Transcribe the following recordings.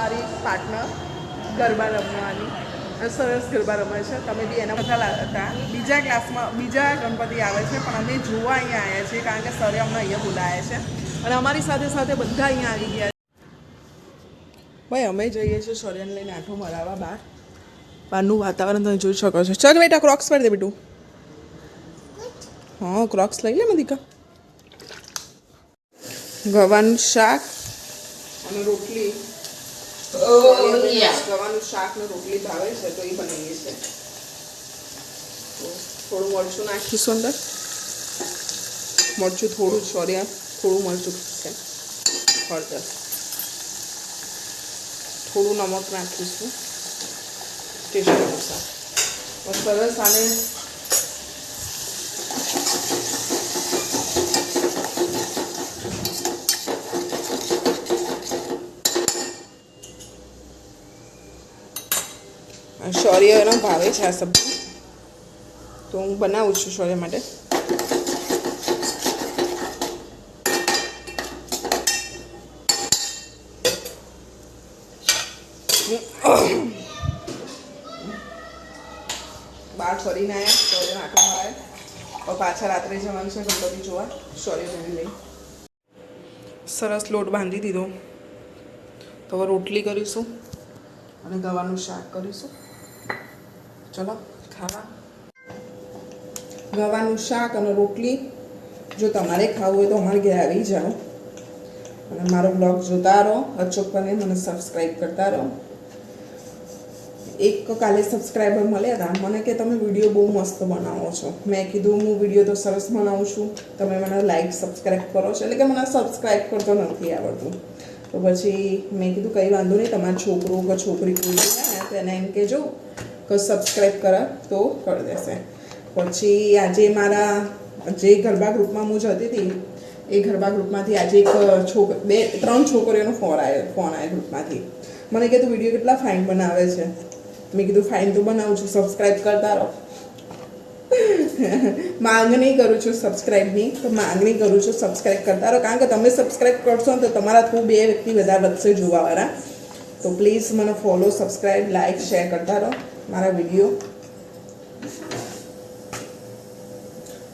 અમારી પાર્ટનર ગરબા રમવાની સરસ ગરબા રમે છે. તમે બી એના બધા હતા. બીજા ક્લાસમાં બીજા ગણપતિ આવે છે, પણ અમે જોવા અહીંયા આવ્યા છીએ કારણ કે સરે અમને અહીંયા બોલાયા છે. અને અમારી સાથે સાથે બધા અહીંયા આવી ગયા ભાઈ, અમે જઈએ છીએ સૂર્યને લઈને આંટો મરાવવા બહાર. બહારનું વાતાવરણ તમે જોઈ શકો છો. ચાલ બેટા ક્રોક્સ પડી દે બેટું. હા ક્રોક્સ લઈ લે મધિકા ગવાનું શાક અને રોટલી. ગવાનું શાક ને રોટલી ભાવે છે તો એ બનાવીએ છે થોડું મરચું નાખીશું અંદર. મરચું થોડું સોરી થોડું મરચું છે. હળદર. થોડું નમક નાખીશું. ટેસ્ટ અનુસાર. સરસ આને શૌર્ય એનો ભાવે છે આ સબ્જી. તો હું બનાવું છું શૌર્ય માટે. બાર ફરીને આવ્યા શૌર્ય આટો મારે પાછા રાત્રે જવાનું છે, ગણપતિ જોવા. શૌર્યને લઈ. સરસ લોટ બાંધી દીધો. તો રોટલી કરીશું અને ગવાનું શાક કરીશું. ચલો, ખાવા. ગવાનું શાક અને રોટલી. જો તમારે ખાવું હોય તો અમારે ઘરે આવી જાઓ. અને મારો બ્લોગ જોતા રહો. અચોકપણે મને સબસ્ક્રાઈબ કરતા રહો. એક કાલે સબસ્ક્રાઈબર મળ્યા હતા. મને કે તમે વીડિયો બહુ મસ્ત બનાવો છો. મેં કીધું, હું વીડિયો તો સરસ બનાવું છું. તમે મને લાઈક સબસ્ક્રાઈબ કરો છો. એટલે કે મને સબસ્ક્રાઈબ કરતો નથી આવડતું. તો પછી મેં કીધું, કંઈ વાંધો નહીં. તમારો છોકરો કે છોકરી કોઈ ને તેને એમ કહેજો. કે સબસ્ક્રાઈબ કરા તો કરી દેશે. પછી આજે મારા જે ગરબા ગ્રુપમાં હું જતી હતી, એ ગરબા ગ્રુપમાંથી આજે એક છોક, બે, ત્રણ છોકરીઓનો ફોન આવ્યો ફોન આવ્યો ગ્રુપમાંથી. મને કે, તું વીડિયો કેટલા ફાઇન બનાવે છે? મેં કીધું ફાઇન તો બનાવું છું સબસ્ક્રાઈબ કરતા રહો. માંગણી કરું છું સબસ્ક્રાઈબની તો માંગણી કરું છું સબસ્ક્રાઈબ કરતા રહો. કારણ કે તમે સબસ્ક્રાઈબ કરશો ને તો તમારા થ્રુ બે વ્યક્તિ વધારે વધશે જોવાવાળા. તો પ્લીઝ મને ફોલો સબસ્ક્રાઈબ લાઈક શેર કરતા રહો. મારા વીડિયો.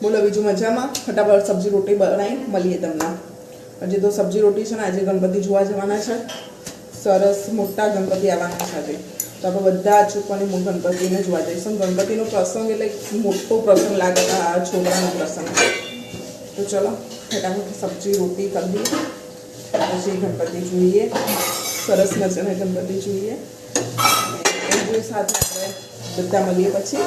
બોલો, બીજું મજામાં? ફટાફટ સબ્જી રોટી બનાવી મળીએ તમને. હજી તો સબ્જી રોટી છે ને, આજે ગણપતિ જોવા જવાના છે. સરસ મોટા ગણપતિ આવવાના છે આજે. તો આપણે બધા અચૂકપણે હું ગણપતિને જોવા જઈશું. ગણપતિનો પ્રસંગ એટલે મોટો પ્રસંગ લાગે, આ છોકરાનો પ્રસંગ. તો ચલો, ફટાફટ સબ્જી રોટી કરી પછી ગણપતિ જોઈએ. સરસ મજાના ગણપતિ જોઈએ. અને સાથે આપણે બધા મળીએ પછી.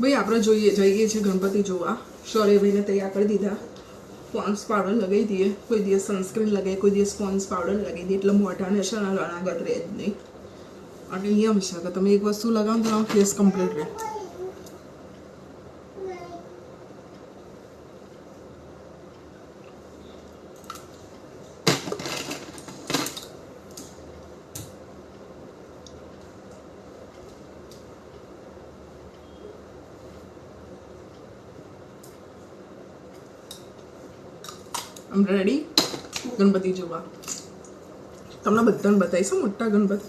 ભાઈ, આપણે જોઈએ જઈએ છીએ ગણપતિ જોવા. શૌર્યભાઈને તૈયાર કરી દીધા. પોન્સ પાવડર લગાવી દઈએ. કોઈ દિવસ સનસ્ક્રીન લગાવી કોઈ દિવસ પોન્સ પાવડર લગાવી દઈએ. એટલે મોઢાને છે ને લણાગત રહે જ નહીં. અને એમ છે કે તમે એક વસ્તુ લગાવો તો ફેસ કમ્પ્લીટ રહે. આમ રેડી ગણપતિ જોવા. તમને બધાને બતાવીશું મોટા ગણપતિ.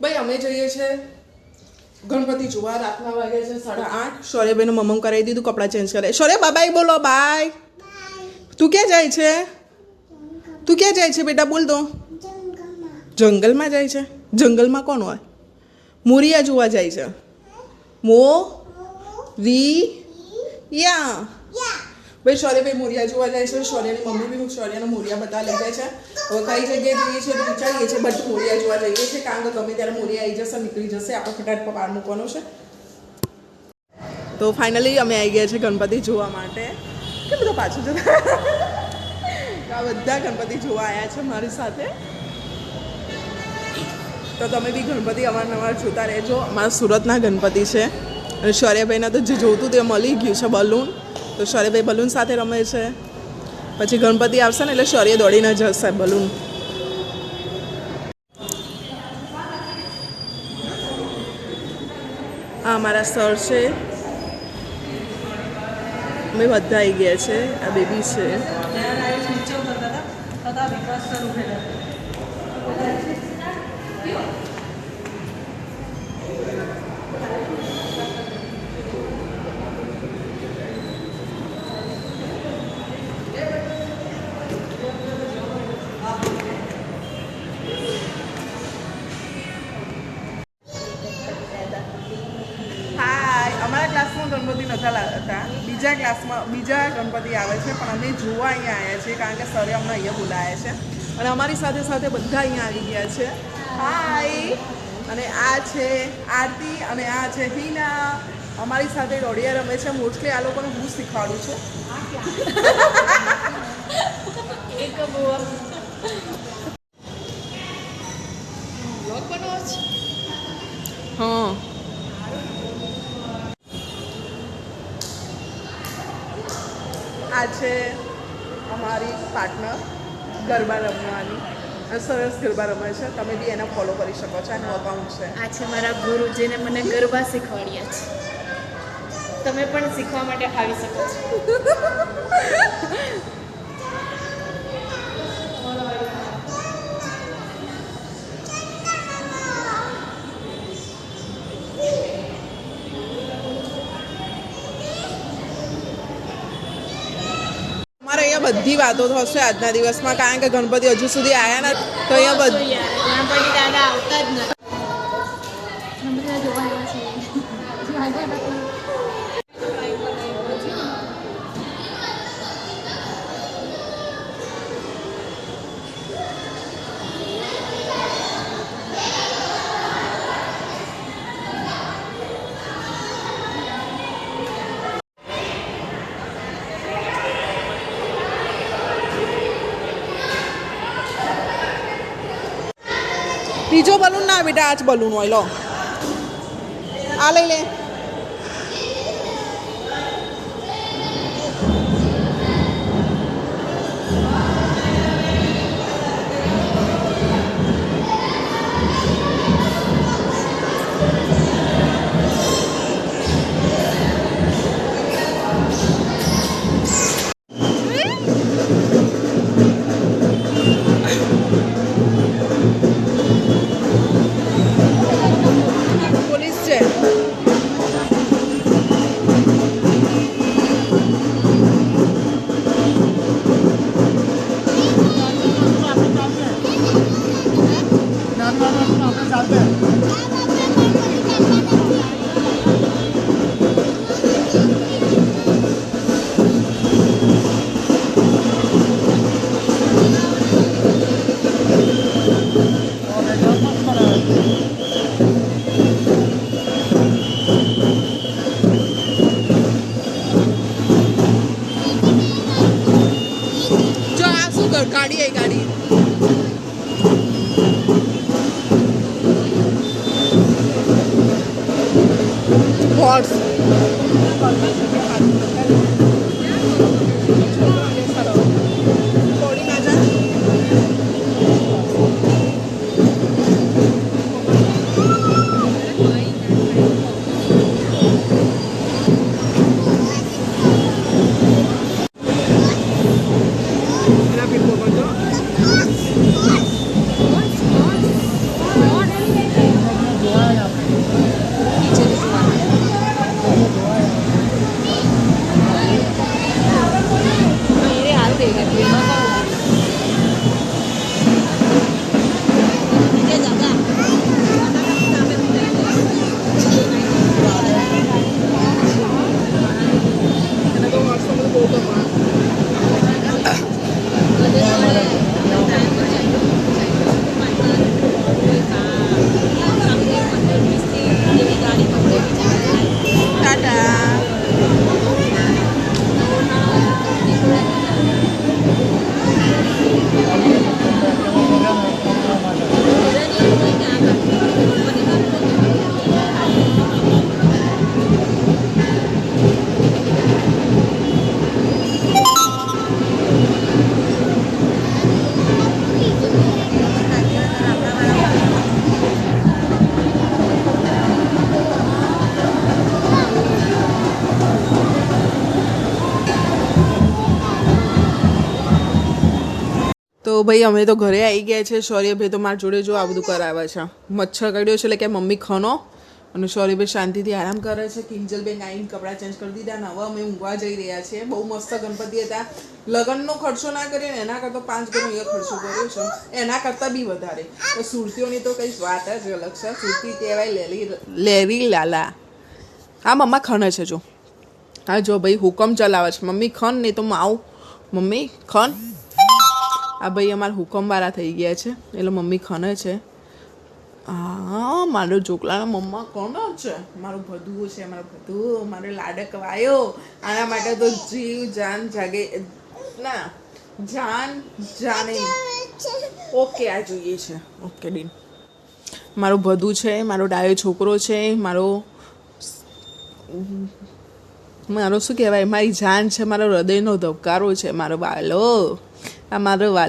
ભાઈ, અમે જઈએ છીએ ગણપતિ જોવા. રાતના વાગ્યા છે સાડા આઠ. શૌર્યભાઈને મમ્મ કરાવી દીધું, કપડાં ચેન્જ કરે શૌર્ય બાબાઈ, બોલો બાય તું ક્યાં જાય છે? તું ક્યાં જાય છે બેટા, બોલ તો. જંગલમાં જાય છે. જંગલમાં કોણ હોય? મોરિયા જોવા જાય છે. મો, રી, યા. ભાઈ શૌર્યભાઈ મોરિયા જોવા જાય છે. શૌર્યની મમ્મી બી શૌર્યના મોરિયા બધા લઈ જાય છે. હવે કઈ જગ્યાએ જઈએ છીએ, વિચારીએ છીએ, બટ મોરિયા જોવા જઈએ છીએ. કારણ કે ગમે ત્યારે મોરિયા આવી જશે, નીકળી જશે, આપણે ફટાટ પર બહાર મૂકવાનો છે. તો ફાઇનલી અમે આવી ગયા છીએ ગણપતિ જોવા માટે. કે બધા પાછું જતા આ બધા ગણપતિ જોવા આવ્યા છે મારી સાથે. તો તમે બી ગણપતિ અવારનવાર જોતા રહેજો. અમારા સુરતના ગણપતિ છે. અને શૌર્યભાઈના તો જે જોતું તે મળી ગયું છે બલૂન. તો શૌર્યભાઈ બલૂન સાથે રમે છે. પછી ગણપતિ આવશે ને એટલે શૌર્ય દોડીને જશે બલૂન. આ અમારા સર છે. અમે બધા આવી ગયા છે. આ બેબી છે. ગણપતિ નહોતા લાવતા. બીજા ક્લાસમાં બીજા ગણપતિ આવે છે, પણ અમે જોવા અહીંયા આવ્યા છીએ કારણ કે સરે અમને અહીંયા બોલાયા છે. અને અમારી સાથે સાથે બધા અહીંયા આવી ગયા છે. હાય અને આ છે આરતી અને આ છે હિના. અમારી સાથે દોડિયા રમે છે. મોસ્ટલી આ લોકોને હું શીખવાડું છું. એક બહુ બ્લોગ બનાવો છે હા આ છે અમારી પાર્ટનર ગરબા રમવાની સરસ ગરબા રમે છે. તમે બી એને ફોલો કરી શકો છો. એનું અકાઉન્ટ છે. આ છે મારા ગુરુજીને મને ગરબા શીખવાડ્યા છે. તમે પણ શીખવા માટે આવી શકો છો. અહીંયા બધી વાતો થશે આજના દિવસમાં, કારણ કે ગણપતિ હજુ સુધી આવ્યા ના તો અહીંયા બધ ગણપતિ દાદા આવતા જ નથી. બેટા આ જ બલૂન હોય લો. આ લઈ લે. જો Yeah. તો ભાઈ, અમે તો ઘરે આવી ગયા છે. શૌર્યભાઈ તો મારા જોડે જો આ બધું કરાવે છે. મચ્છર કાઢ્યો છે એટલે કે મમ્મી ખનો. અને શૌર્યભાઈ શાંતિથી આરામ કરે છે. કિંજલબેન આવીને કપડાં ચેન્જ કરી દીધા નવા અમે ઊંઘવા જઈ રહ્યા છીએ. બહુ મસ્ત ગણપતિ હતા. લગ્નનો ખર્ચો ના કર્યો ને, એના કરતાં પાંચ ગણો એ ખર્ચો કર્યો છે. એના કરતાં બી વધારે. તો સુરતીઓની તો કંઈ વાત જ અલગ છે. સુરતી કહેવાય લેલી, લેરી લાલા. હા, મમ્મા ખને છે જો. હા, જો ભાઈ, હુકમ ચલાવે છે. મમ્મી ખન નહીં તો માવ. મમ્મી ખન આ ભાઈ અમારા હુકમવાળા થઈ ગયા છે. એટલે મમ્મી ખને છે. હા મારો જોકલાનો મમ્મા કોણ છે? મારું ભધુઓ છે, મારો ભદું, મારો લાડક વાયો આના માટે તો જીવ, જાન, જાગે, ના, જાન, જાને. ઓકે, આ જોઈએ છે. ઓકે, ડીન. મારું ભધુ છે, મારો ડાયો છોકરો છે, મારો મારો શું કહેવાય? મારી જાન છે, મારો હૃદયનો ધબકારો છે, મારો વાલો. આ મારો વાલો